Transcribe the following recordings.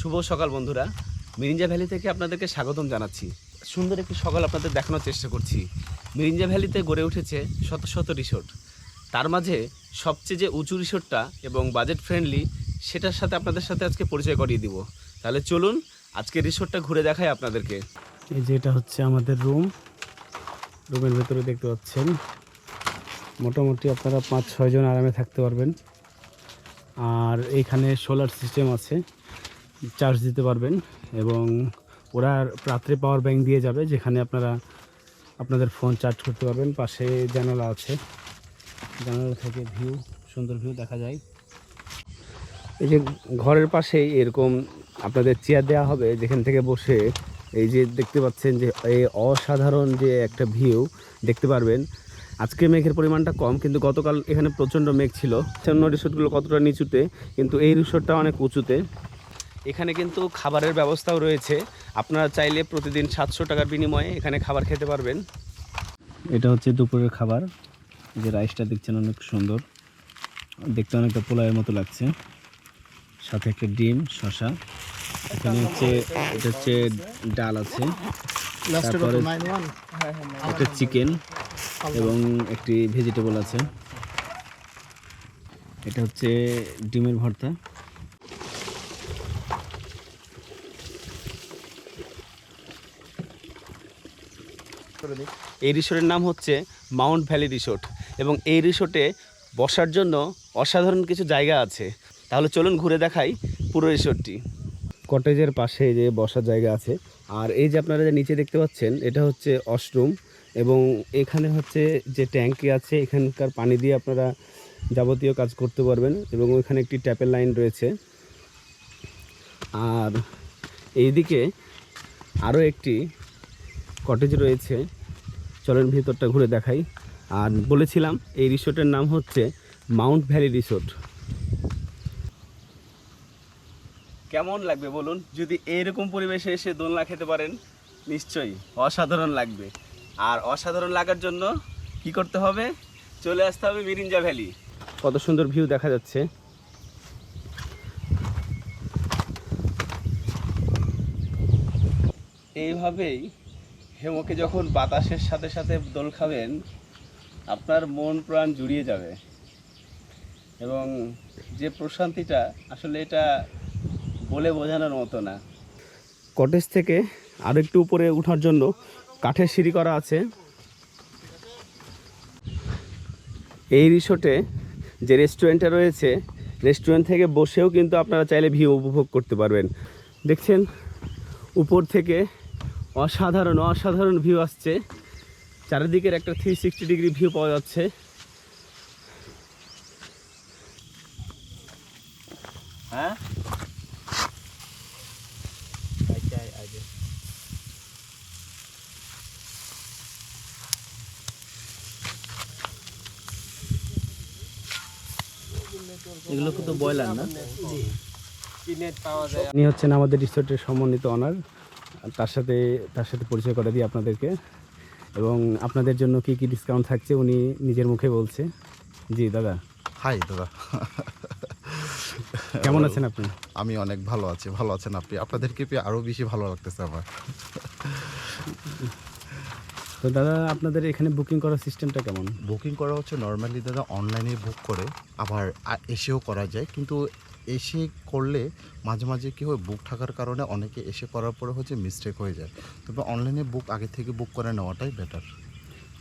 শুভ সকাল বন্ধুরা। মিরিঞ্জা ভ্যালি থেকে আপনাদেরকে স্বাগতম জানাচ্ছি। সুন্দর একটি সকাল আপনাদের দেখানোর চেষ্টা করছি। মিরিঞ্জা ভ্যালিতে গড়ে উঠেছে শত শত রিসোর্ট তার মাঝে সবচেয়ে যে উঁচু রিসোর্টটা এবং বাজেট ফ্রেন্ডলি সেটার সাথে আপনাদের সাথে আজকে পরিচয় করিয়ে দিব। তাহলে চলুন আজকে রিসোর্টটা ঘুরে দেখাই আপনাদেরকে। এই যে এটা হচ্ছে আমাদের রুম রুমের ভেতরে দেখতে পাচ্ছেন। মোটামুটি আপনারা পাঁচ ছয়জন আরামে থাকতে পারবেন। আর এইখানে সোলার সিস্টেম আছে। চার্জ দিতে পারবেন এবং ওরা রাত্রে পাওয়ার ব্যাংক দিয়ে যাবে, যেখানে আপনারা আপনাদের ফোন চার্জ করতে পারবেন। পাশে জানালা আছে। জানালা থেকে ভিউ সুন্দর ভিউ দেখা যায়। এই যে ঘরের পাশেই এরকম আপনাদের চেয়ার দেওয়া হবে, যেখান থেকে বসে এই যে দেখতে পাচ্ছেন যে এই অসাধারণ যে একটা ভিউ দেখতে পারবেন। আজকে মেঘের পরিমাণটা কম, কিন্তু গতকাল এখানে প্রচণ্ড মেঘ ছিল। অন্য রিসোর্টগুলো কতটা নিচুতে, কিন্তু এই রিসোর্টটা অনেক উঁচুতে। এখানে কিন্তু খাবারের ব্যবস্থাও রয়েছে। আপনারা চাইলে প্রতিদিন সাতশো টাকার বিনিময়ে এখানে খাবার খেতে পারবেন। এটা হচ্ছে দুপুরের খাবার। যে রাইসটা দেখছেন অনেক সুন্দর। দেখতে অনেকটা পোলাওয়ের মতো লাগছে। সাথে একটা ডিম শশা এখানে হচ্ছে এটা হচ্ছে ডাল আছে। তারপরে একটা চিকেন এবং একটি ভেজিটেবল আছে। এটা হচ্ছে ডিমের ভর্তা। এই রিসোর্টের নাম হচ্ছে মাউন্ট ভ্যালি রিসোর্ট এবং এই রিসোর্টে বসার জন্য অসাধারণ কিছু জায়গা আছে। তাহলে চলুন ঘুরে দেখাই পুরো রিসোর্টটি। কটেজের পাশে যে বসার জায়গা আছে আর এই যে আপনারা যে নিচে দেখতে পাচ্ছেন, এটা হচ্ছে ওয়াশরুম এবং এখানে হচ্ছে যে ট্যাঙ্কি আছে, এখানকার পানি দিয়ে আপনারা যাবতীয় কাজ করতে পারবেন এবং ওইখানে একটি ট্যাপের লাইন রয়েছে। আর এইদিকে আরও একটি কটেজ রয়েছে। চলেন ভিতরটা ঘুরে দেখাই। আর বলেছিলাম এই রিসোর্টের নাম হচ্ছে মাউন্ট ভ্যালি রিসোর্ট। কেমন লাগবে বলুন? যদি এইরকম পরিবেশে এসে দোলনা খেতে পারেন নিশ্চয়ই অসাধারণ লাগবে। আর অসাধারণ লাগার জন্য কি করতে হবে? চলে আসতে হবে মিরিঞ্জা ভ্যালি। কত সুন্দর ভিউ দেখা যাচ্ছে। এইভাবেই হেমকে যখন বাতাসের সাথে সাথে দোল খাবেন, আপনার মন প্রাণ জুড়িয়ে যাবে। এবং যে প্রশান্তিটা, আসলে এটা বলে বোঝানোর মতো না। কটেজ থেকে আরেকটু উপরে ওঠার জন্য কাঠের সিঁড়ি করা আছে। এই রিসোর্টে যে রেস্টুরেন্টটা রয়েছে, রেস্টুরেন্ট থেকে বসেও কিন্তু আপনারা চাইলে ভিউ উপভোগ করতে পারবেন। দেখছেন, উপর থেকে অসাধারণ অসাধারণ ভিউ আসছে। চারিদিকের একটা থ্রি সিক্সটি ডিগ্রি ভিউ পাওয়া যাচ্ছে। হ্যাঁ? এগুলো তো ব্রয়লার না? পাওয়া হচ্ছেন আমাদের রিসোর্টের সমন্বিত অনার তার সাথে তার সাথে পরিচয় করে দিই আপনাদেরকে। এবং আপনাদের জন্য কি কি ডিসকাউন্ট থাকছে উনি নিজের মুখে বলছে। জি দাদা। হাই দাদা। কেমন আছেন আপনি? আমি অনেক ভালো আছি ভালো আছেন আপনি? আপনাদেরকে পেয়ে আরও বেশি ভালো লাগতেছে আমার? তো দাদা আপনাদের এখানে বুকিং করার সিস্টেমটা কেমন? বুকিং করা হচ্ছে নর্মালি দাদা অনলাইনে বুক করে আবার এসেও করা যায়। কিন্তু এসে করলে মাঝে মাঝে কী হয় বুক থাকার কারণে অনেকে এসে করার পরে হচ্ছে মিস্টেক হয়ে যায়। তবে অনলাইনে বুক আগে থেকে বুক করে নেওয়াটাই বেটার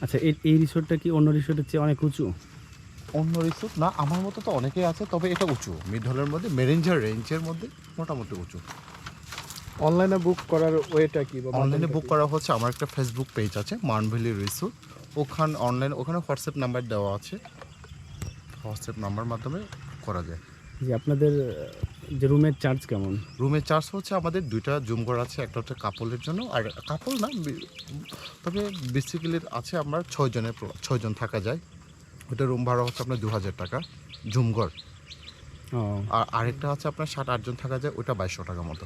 আচ্ছা এই এই রিসোর্টটা কি অন্য রিসোর্টের চেয়ে অনেক উঁচু? অন্য রিসোর্ট না আমার মতো তো অনেকেই আছে তবে এটা উঁচু। মিডলের মধ্যে মেরেঞ্জার রেঞ্জের মধ্যে মোটামুটি উঁচু। অনলাইনে বুক করার ওয়েটা কি অনলাইনে বুক করা হচ্ছে আমার একটা ফেসবুক পেজ আছে মানভেলি রিসোর্ট ওখান অনলাইন ওখানে হোয়াটসঅ্যাপ নাম্বার দেওয়া আছে। হোয়াটসঅ্যাপ নাম্বার মাধ্যমে করা যায়। যে আপনাদের যে রুমের চার্জ কেমন? রুমের চার্জ হচ্ছে আমাদের দুইটা জুম ঘর আছে একটা হচ্ছে কাপলের জন্য আর কাপল না তবে বেসিক্যালি আছে আমার ছয় জনের প্ল- ছয় জন থাকা যায়। ওটা রুম ভাড়া হচ্ছে আপনার দু হাজার টাকা জুমঘর আর আরেকটা হচ্ছে আপনার ষাট আটজন থাকা যায় ওটা বাইশশো টাকা মতো।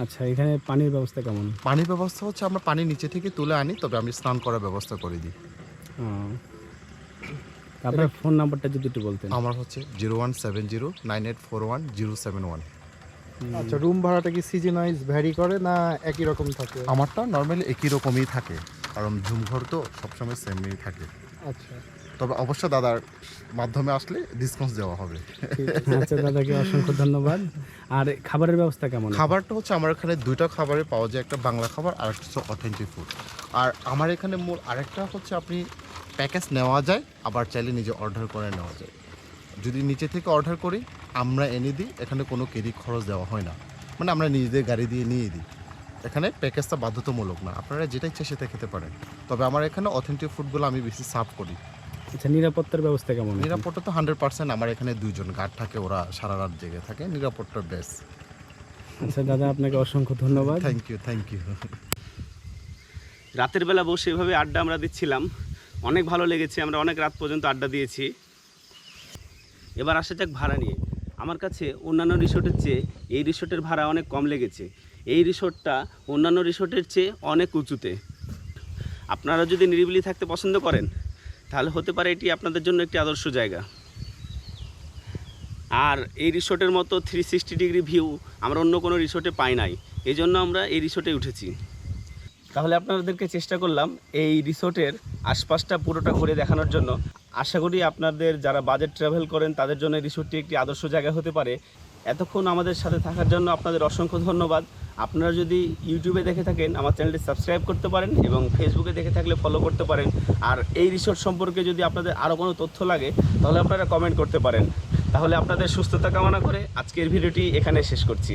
আচ্ছা এখানে পানির ব্যবস্থা কেমন? পানির ব্যবস্থা হচ্ছে আমরা পানি নিচে থেকে তুলে আনি তবে আমি স্নান করার ব্যবস্থা করে দিই। আপনার ফোন নাম্বারটা যদি একটু বলতেন। আমার হচ্ছে zero one seven zero nine eight four one zero seven one. আচ্ছা রুম ভাড়াটা কি সিজন ওয়াইজ ভ্যারি করে না একই রকম থাকে? আমারটা নর্মালি একই রকমই থাকে। কারণ ঝুম ঘর তো সবসময় সেমই থাকে। আচ্ছা। তবে অবশ্য দাদার মাধ্যমে আসলে ডিসকাউন্ট দেওয়া হবে। আচ্ছা দাদাকে অসংখ্য ধন্যবাদ। আর খাবারের ব্যবস্থা কেমন? খাবারটা হচ্ছে আমার এখানে দুইটা খাবারে পাওয়া যায় একটা বাংলা খাবার আর একটা হচ্ছে অথেন্টিক ফুড আর আমার এখানে মূল আরেকটা হচ্ছে আপনি প্যাকেজ নেওয়া যায় আবার চাইলে নিজে অর্ডার করে নেওয়া যায়। যদি নিচে থেকে অর্ডার করি আমরা এনে দিই এখানে কোনো কেরি খরচ দেওয়া হয় না। মানে আমরা নিজেদের গাড়ি দিয়ে নিয়ে দিই। এখানে প্যাকেজটা বাধ্যতামূলক না। আপনারা যেটা ইচ্ছা সেটা খেতে পারেন। তবে আমার এখানে অথেন্টিক ফুডগুলো আমি বেশি সার্ভ করি। আচ্ছা নিরাপত্তার ব্যবস্থা কেমন? নিরাপত্তা তো হান্ড্রেড পার্সেন্ট আমার এখানে দুইজন গার্ড থাকে ওরা সারা রাত জেগে থাকে। নিরাপত্তা বেস্ট আচ্ছা দাদা আপনাকে অসংখ্য ধন্যবাদ। থ্যাংক ইউ থ্যাংক ইউ রাতের বেলা বসে এভাবে আড্ডা আমরা দিচ্ছিলাম। অনেক ভালো লেগেছে, আমরা অনেক রাত পর্যন্ত আড্ডা দিয়েছি। এবার আসা যাক ভাড়া নিয়ে। আমার কাছে অন্যান্য রিসোর্টের চেয়ে এই রিসোর্টের ভাড়া অনেক কম লেগেছে। এই রিসোর্টটা অন্যান্য রিসোর্টের চেয়ে অনেক উঁচুতে। আপনারা যদি নিরিবিলি থাকতে পছন্দ করেন, তাহলে হতে পারে এটি আপনাদের জন্য একটি আদর্শ জায়গা। আর এই রিসোর্টের মতো থ্রি সিক্সটি ডিগ্রি ভিউ আমরা অন্য কোনো রিসোর্টে পাই নাই। এই জন্য আমরা এই রিসোর্টে উঠেছি। তাহলে আপনাদেরকে চেষ্টা করলাম এই রিসোর্টের আশপাশটা পুরোটা ঘুরে দেখানোর জন্য আশা করি আপনাদের যারা বাজেট ট্রাভেল করেন, তাদের জন্য রিসোর্টটি একটি আদর্শ জায়গা হতে পারে। এতক্ষণ আমাদের সাথে থাকার জন্য আপনাদের অসংখ্য ধন্যবাদ। আপনারা যদি ইউটিউবে দেখে থাকেন, আমার চ্যানেলটি সাবস্ক্রাইব করতে পারেন এবং ফেসবুকে দেখে থাকলে ফলো করতে পারেন। আর এই রিসোর্ট সম্পর্কে যদি আপনাদের আরও কোনো তথ্য লাগে, তাহলে আপনারা কমেন্ট করতে পারেন। তাহলে আপনাদের সুস্থতা কামনা করে আজকের ভিডিওটি এখানে শেষ করছি।